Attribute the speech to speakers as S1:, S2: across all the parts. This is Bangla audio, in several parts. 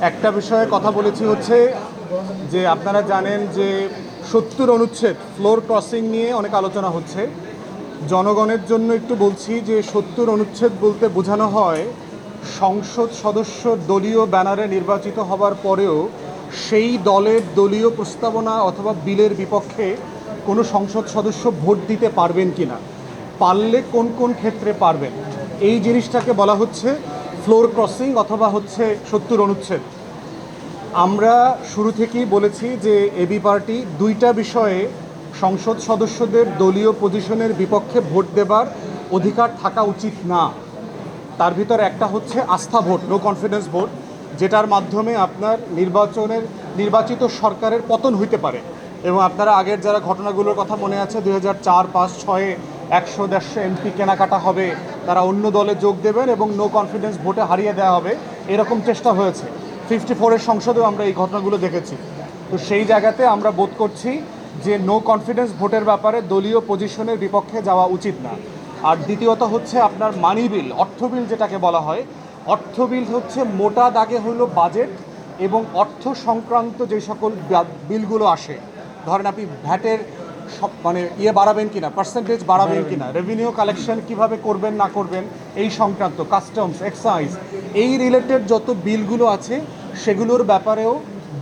S1: একটা বিষয়ে কথা বলেছি হচ্ছে যে আপনারা জানেন যে সত্তর অনুচ্ছেদ ফ্লোর ক্রসিং নিয়ে অনেক আলোচনা হচ্ছে। জনগণের জন্য একটু বলছি যে সত্তর অনুচ্ছেদ বলতে বোঝানো হয়, সংসদ সদস্য দলীয় ব্যানারে নির্বাচিত হবার পরেও সেই দলের দলীয় প্রস্তাবনা অথবা বিলের বিপক্ষে কোনো সংসদ সদস্য ভোট দিতে পারবেন কি না পারলে কোন কোন ক্ষেত্রে পারবেন, এই জিনিসটাকে বলা হচ্ছে ফ্লোর ক্রসিং অথবা হচ্ছে সত্তর অনুচ্ছেদ। আমরা শুরু থেকেই বলেছি যে এবি পার্টি দুইটা বিষয়ে সংসদ সদস্যদের দলীয় পজিশনের বিপক্ষে ভোট দেবার অধিকার থাকা উচিত না। তার ভিতর একটা হচ্ছে আস্থা ভোট নো কনফিডেন্স ভোট, যেটার মাধ্যমে আপনার নির্বাচনের, নির্বাচিত সরকারের পতন হইতে পারে। এবং আপনারা আগের যারা ঘটনাগুলোর কথা মনে আছে, দুই হাজার চার, পাঁচ, ছয়ে, একশো, দেড়শো এমপি কেনাকাটা হবে তারা অন্য দলে যোগ দেবেন এবং নো কনফিডেন্স ভোটে হারিয়ে দেওয়া হবে। এরকম চেষ্টা হয়েছে। ফিফটি ফোরের সংসদেও আমরা এই ঘটনাগুলো দেখেছি। তো সেই জায়গাতে আমরা বোধ করছি যে নো কনফিডেন্স ভোটের ব্যাপারে দলীয় পজিশনের বিপক্ষে যাওয়া উচিত না। আর দ্বিতীয়ত হচ্ছে আপনার মানি বিল অর্থ বিল যেটাকে বলা হয়। অর্থ বিল হচ্ছে মোটা দাগে হলো বাজেট এবং অর্থ সংক্রান্ত যে সকল বিলগুলো আসে। ধরেন আপনি ভ্যাটের মানে ইয়ে বাড়াবেন কিনা পার্সেন্টেজ বাড়াবেন কিনা রেভিনিউ কালেকশন কীভাবে করবেন না করবেন এই সংক্রান্ত কাস্টমস এক্সাইজ এই রিলেটেড যত বিলগুলো আছে সেগুলোর ব্যাপারেও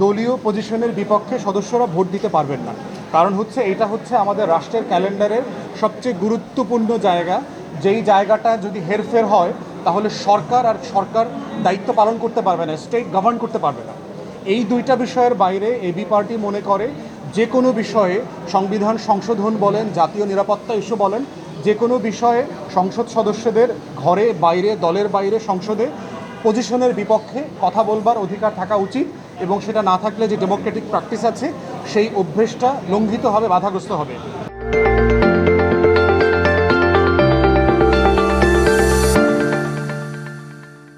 S1: দলীয় পজিশনের বিপক্ষে সদস্যরা ভোট দিতে পারবেন না। কারণ হচ্ছে এটা হচ্ছে আমাদের রাষ্ট্রের ক্যালেন্ডারের সবচেয়ে গুরুত্বপূর্ণ জায়গা। যেই জায়গাটা যদি হেরফের হয় তাহলে সরকার আর সরকার দায়িত্ব পালন করতে পারবে না স্টেট গভর্ন করতে পারবে না। এই দুইটা বিষয়ের বাইরে এবি পার্টি মনে করে যে কোনো বিষয়ে সংবিধান সংশোধন বলেন, জাতীয় নিরাপত্তা ইস্যু বলেন, যে কোনো বিষয়ে সংসদ সদস্যদের ঘরে, বাইরে, দলের বাইরে, সংসদে পজিশনের বিপক্ষে কথা বলবার অধিকার থাকা উচিত এবং সেটা না থাকলে যে ডেমোক্রেটিক প্র্যাকটিস আছে, সেই অভ্যেসটা লঙ্ঘিত হবে, বাধাগ্রস্ত হবে।